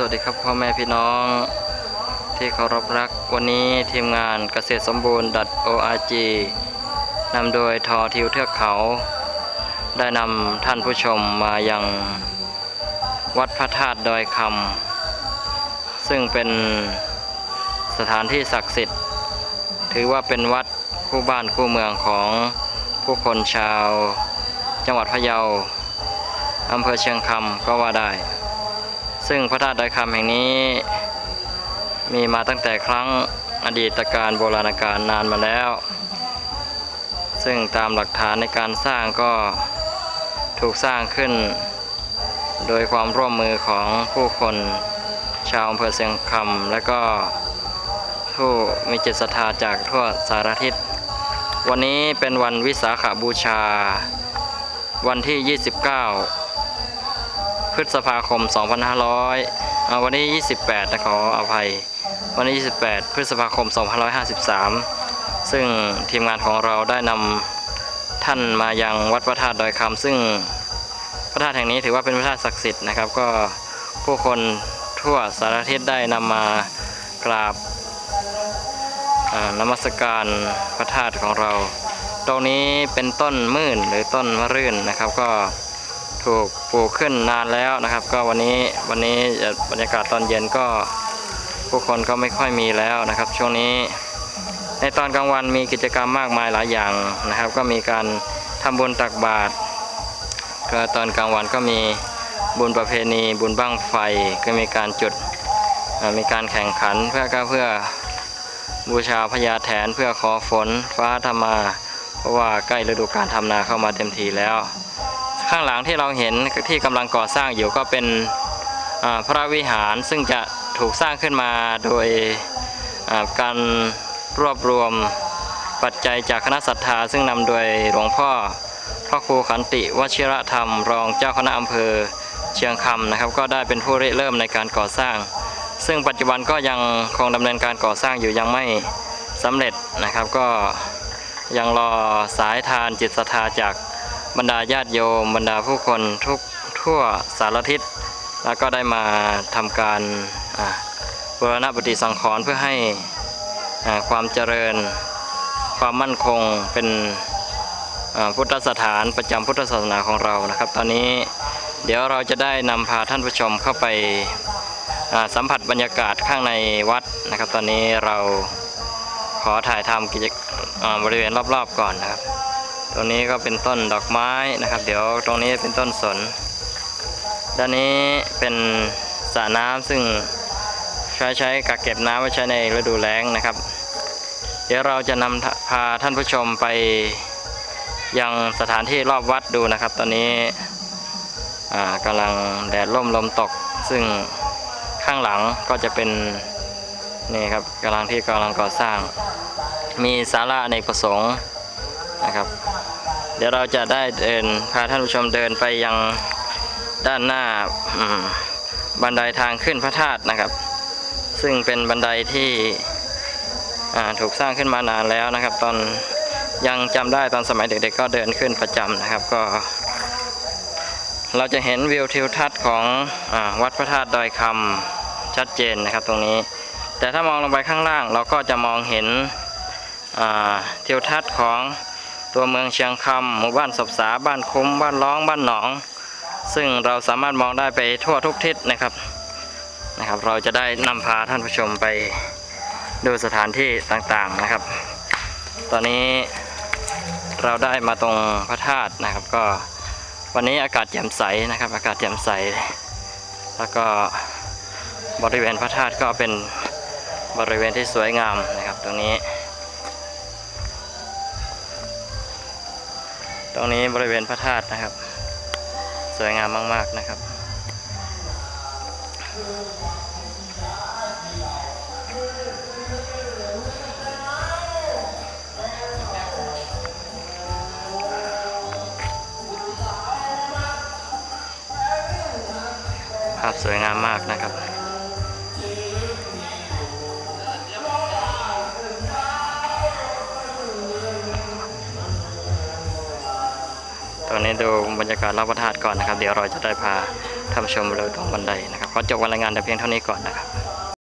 สวัสดีครับพ่อแม่พี่น้อง ที่เคารพรักวันนี้ทีมงานเกษตรสมบูรณ์ .org นำโดยทอทิวเทือกเขา ได้นำท่านผู้ชมมายังวัดพระธาตุดอยคำซึ่งเป็นสถานที่ศักดิ์สิทธิ์ ถือว่าเป็นวัดคู่บ้านคู่เมืองของผู้คนชาว จังหวัดพะเยาอำเภอเชียงคำก็ว่าได้ ซึ่งพระธาตุดอยคำแห่งนี้ มีมาตั้งแต่ครั้งอดีตการโบราณกาลนานมาแล้ว ซึ่งตามหลักฐานในการสร้างก็ถูกสร้างขึ้น โดยความร่วมมือของผู้คนชาวอำเภอเชียงคำและก็ผู้มีจิตศรัทธาจากทั่วสารทิศ วันนี้เป็นวันวิสาขบูชา วันที่ 29 พฤษภาคม 2500เอาวันนี้28นะขออภัย วันนี้28 พฤษภาคม 2553 ซึ่งทีมงานของเราได้นำท่านมายังวัดพระธาตุดอยคำซึ่งพระธาตุแห่งนี้ถือว่าเป็นพระธาตุศักดิ์สิทธิ์นะครับ ก็ผู้คนทั่วสารทิศได้นำมากราบอ่านมัสการพระธาตุของเรา ตรงนี้เป็นต้นมื่นหรือต้นมะรื่นนะครับก็ ถูกปลูกขึ้นนานแล้วนะครับ ก็วันนี้วันนี้บรรยากาศตอนเย็นก็ผู้คนก็ไม่ค่อยมีแล้วนะครับ ช่วงนี้ ในตอนกลางวันมีกิจกรรมมากมายหลายอย่างนะครับ ก็มีการทำบุญตักบาตรก็ตอนกลางวันก็มีบุญประเพณี บุญบั้งไฟก็มีการจุดมีการแข่งขันเพื่อก็เพื่อบูชาพญาแถนเพื่อขอฝนฟ้าธรรมา เพราะว่าใกล้ฤดูการทำนาเข้ามาเต็มทีแล้ว ข้างหลังที่เราเห็นที่กำลังก่อสร้างอยู่ก็เป็นพระวิหารซึ่งจะถูกสร้างขึ้นมาโดยการรวบรวมปัจจัยจากคณะศรัทธา ซึ่งนำโดยหลวงพ่อพระครูขันติวชิระธรรม รองเจ้าคณะอำเภอเชียงคำนะครับ ก็ได้เป็นผู้ริเริ่มในการก่อสร้าง ซึ่งปัจจุบันก็ยังคงดำเนินการก่อสร้างอยู่ยังไม่สำเร็จนะครับ ก็ยังรอสายทานจิตศรัทธาจาก บรรดาญาติโยม บรรดาผู้คนทุกทั่วสารทิศ แล้วก็ได้มาทำการอ่าบูรณปฏิสังขรณ์เพื่อให้ความเจริญ ความมั่นคงเป็นพุทธสถานประจำพุทธศาสนาของเรานะครับ ตอนนี้เดี๋ยวเราจะได้นำพาท่านผู้ชมเข้าไปสัมผัสบรรยากาศข้างในวัดนะครับ ตอนนี้เราขอถ่ายทำกิจบริเวณรอบๆก่อนนะครับ รงนี้ก็เป็นต้นดอกไม้นะครับ เดี๋ยวตรงนี้เป็นต้นสน ด้านนี้เป็นสระน้ำซึ่งใช้ใช้กักเก็บน้ำไว้ใช้ในฤดูแล้งนะครับ เดี๋ยวเราจะนำพาท่านผู้ชมไปยังสถานที่รอบวัดดูนะครับ ตอนนี้อ่ากำลังแดดร่มลมตก ซึ่งข้างหลังก็จะเป็นนี่ครับกำลังที่กำลังก่อสร้าง มีศาลาอเนประสงค์นะครับ เดี๋ยวเราจะได้เดินพาท่านผู้ชมเดินไปยังด้านหน้าบันไดทางขึ้นพระธาตุนะครับ ซึ่งเป็นบันไดที่ถูกสร้างขึ้นมานานแล้วนะครับ ตอนยังจำได้ตอนสมัยเด็กๆก็เดินขึ้นประจำนะครับก็ เราจะเห็นวิวทิวทัศน์ของอวัดพระธาตุดอยคำชัดเจนนะครับตรงนี้ แต่ถ้ามองลงไปข้างล่างเราก็จะมองเห็นทิวทัศน์ของ ตัวเมืองเชียงคำหมู่บ้านศพสาบ้านคุ้มบ้านร้องบ้านหนอง ซึ่งเราสามารถมองได้ไปทั่วทุกทิศนะครับนะครับ เราจะได้นำพาท่านผู้ชมไปดูสถานที่ต่างๆนะครับ ตอนนี้เราได้มาตรงพระธาตุนะครับ ก็วันนี้อากาศแจ่มใสนะครับ อากาศแจ่มใส แล้วก็บริเวณพระธาตุก็เป็นบริเวณที่สวยงามนะครับ ตรงนี้ ตรงนี้บริเวณพระธาตุนะครับ สวยงามมาก ๆนะครับ ภาพสวยงามมากนะครับ ตอนนี้ดูบรรยากาศรอบพระธาตุก่อนนะครับ เดี๋ยวเราจะได้พาท่านชมเรือตรงบันไดนะครับขอจบการรายงานแต่เพียงเท่านี้ก่อนนะครับ